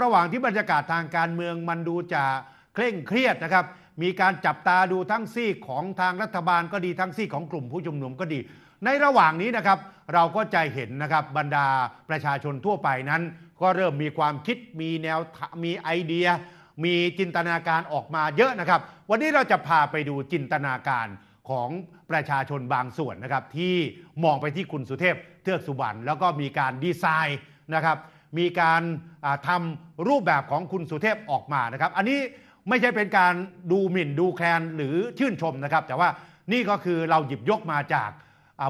ระหว่างที่บรรยากาศทางการเมืองมันดูจะเคร่งเครียดนะครับ มีการจับตาดูทั้งซีกของทางรัฐบาลก็ดีทั้งซีกของกลุ่มผู้ชุมนุมก็ดี ในระหว่างนี้นะครับ เราก็จะเห็นนะครับบรรดาประชาชนทั่วไปนั้น ก็เริ่มมีความคิดมีแนวมีไอเดีย มีจินตนาการออกมาเยอะนะครับ วันนี้เราจะพาไปดูจินตนาการของประชาชนบางส่วนนะครับ ที่มองไปที่คุณสุเทพเทือกสุบรรณแล้วก็มีการดีไซน์นะครับ มีการอ่าทำรูปแบบของคุณสุเทพออกมานะครับ อันนี้ไม่ใช่เป็นการดูหมิ่นดูแคลนหรือชื่นชมนะครับ แต่ว่านี่ก็คือเราหยิบยกมาจาก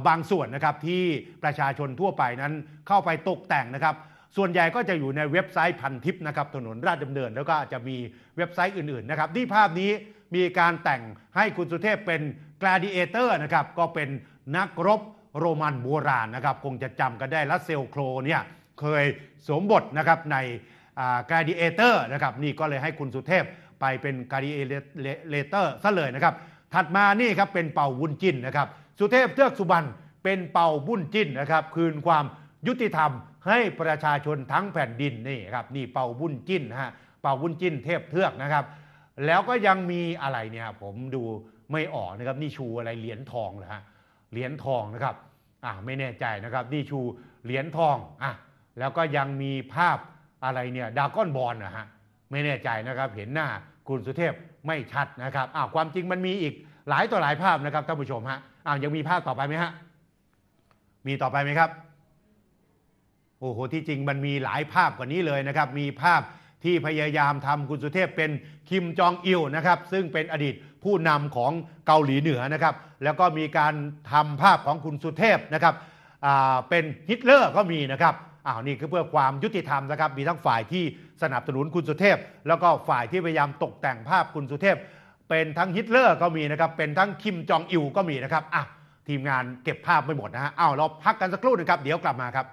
บางส่วนนะครับที่ประชาชนทั่วไปนั้นเข้าไปตกแต่งนะครับ ส่วนใหญ่ก็จะอยู่ในเว็บไซต์พันทิปนะครับถนนราชดำเนิน แล้วก็อาจจะมีเว็บไซต์อื่นๆนะครับที่ภาพนี้มีการแต่งให้คุณสุเทพเป็น gladiator นะครับก็เป็นนักรบโรมันโบราณนะครับ คงจะจำกันได้ลัสเซลโครเนี่ย เคยสวมบทนะครับในอ่า gladiator นะครับนี่ก็เลยให้คุณสุเทพไปเป็น gladiator ซะเลยนะครับ ถัดมานี่ครับเป็นเป่าวุ้นจิ้นนะครับ สุเทพเทือกสุบรรณเป็นเป่าบุญจิ้นนะครับ คืนความยุติธรรมให้ประชาชนทั้งแผ่นดินนี่ครับนี่เป่าบุญจิ้นฮะเป่าบุญจิ้นเทพเทือกนะครับ แล้วก็ยังมีอะไรเนี่ยผมดูไม่ออกนะครับนี่ชูอะไรเหรียญทองเหรอฮะเหรียญทองนะครับอ่าไม่แน่ใจนะครับนี่ชูเหรียญทองอะ แล้วก็ยังมีภาพอะไรเนี่ยดาก้อนบอลนะฮะไม่แน่ใจนะครับ เห็นหน้าคุณสุเทพไม่ชัดนะครับอ้าวความจริงมันมีอีกหลายต่อหลายภาพนะครับท่านผู้ชมฮะอ้าวยังมีภาพต่อไปไหมฮะมีต่อไปไหมครับโอ้โหที่จริงมันมีหลายภาพกว่านี้เลยนะครับ มีภาพที่พยายามทำคุณสุเทพเป็นคิมจองอิลนะครับ ซึ่งเป็นอดีตผู้นำของเกาหลีเหนือนะครับ แล้วก็มีการทำภาพของคุณสุเทพนะครับเป็นฮิตเลอร์ก็มีนะครับ อ้าวนี่คือเพื่อความยุติธรรมนะครับ มีทั้งฝ่ายที่สนับสนุนคุณสุเทพ แล้วก็ฝ่ายที่พยายามตกแต่งภาพคุณสุเทพ เป็นทั้งฮิตเลอร์ก็มีนะครับ เป็นทั้งคิมจองอิลก็มีนะครับอะทีมงานเก็บภาพไม่หมดนะฮะอ้าวเราพักกันสักครู่นะครับ เดี๋ยวกลับมาครับ